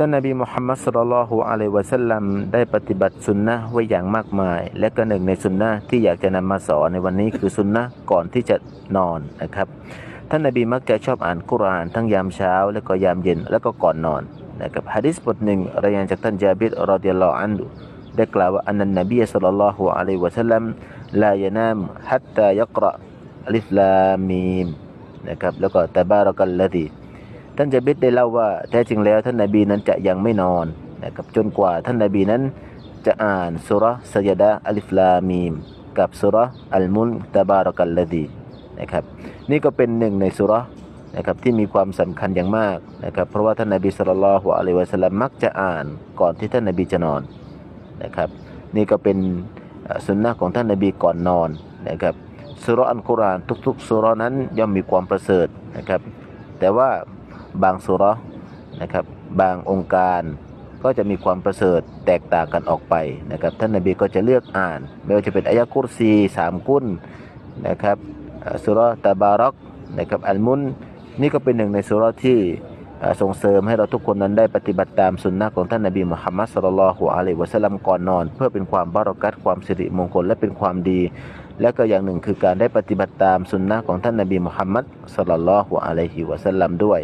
ท่านนบีมุฮัมมัดสุลลัลลอฮุอะลัยวะสัลลัมได้ปฏิบัติสุนนะไว้อย่างมากมาย และก็หนึ่งในสุนนะที่อยากจะนำมาสอนในวันนี้คือสุนนะก่อนที่จะนอนนะครับ ท่านนบีมักจะชอบอ่านกุรานทั้งยามเช้า และก็ยามเย็นและก็ก่อนนอนนะครับฮะดิษบทหนึ่งรายงานจากท่านจาบิรรอดิยัลลอฮุอันฮุได้กล่าวว่าอันนันนบีสัลลัลลอฮุอะลัยวะสัลลัมลายนามฮัตตายักระอัลิฟลามีมนะครับแล้วก็ตะบารักัลละดี ท่านจาบิดได้เล่าว่าแท้จริงแล้วท่านนาบีนั้นจะยังไม่นอนนะครับจนกว่าท่านนาบีนั้นจะอ่านสุรษสยดาอัลิฟลามีม กับสุรอัลมุนตะบารกัลละดีนะครับนี่ก็เป็นหนึ่งในสุรนะครับที่มีความสำคัญอย่างมากนะครับเพราะว่าท่านนาบีสุลต่านละฮ์อะลัยวะสัลลัมมักจะอ่านก่อนที่ท่านนาบีจะนอนนะครับนี่ก็เป็นสุนนะของท่านนาบีก่อนนอนนะครับสุรอัลกุรอานทุกๆสุรนั้นย่อมมีความประเสริฐนะครับแต่ว่า บางสุราะนะครับบางองค์การก็จะมีความประเสริฐแตกต่างกันออกไปนะครับท่านนบีก็จะเลือกอ่าน ไม่ว่าจะเป็นอายะกุรซีสามกุนนะครับสุราะห์ตะบารักนะครับอัลมุนนี่ก็เป็นหนึ่งในสุราะที่ส่งเสริมให้เราทุกคนนั้นได้ปฏิบัติตามสุนนะของท่านนบีมุฮัมมัดสุลลัลลอฮุอะลัยวะสัลลัมก่อนนอน เพื่อเป็นความบารักัตความสิริมงคลและเป็นความดี และก็อย่างหนึ่งคือการได้ปฏิบัติตามสุนนะของท่านนบีมุฮัมมัดสุลลัลลอฮุอะลัยฮิวะสัลลัมด้วย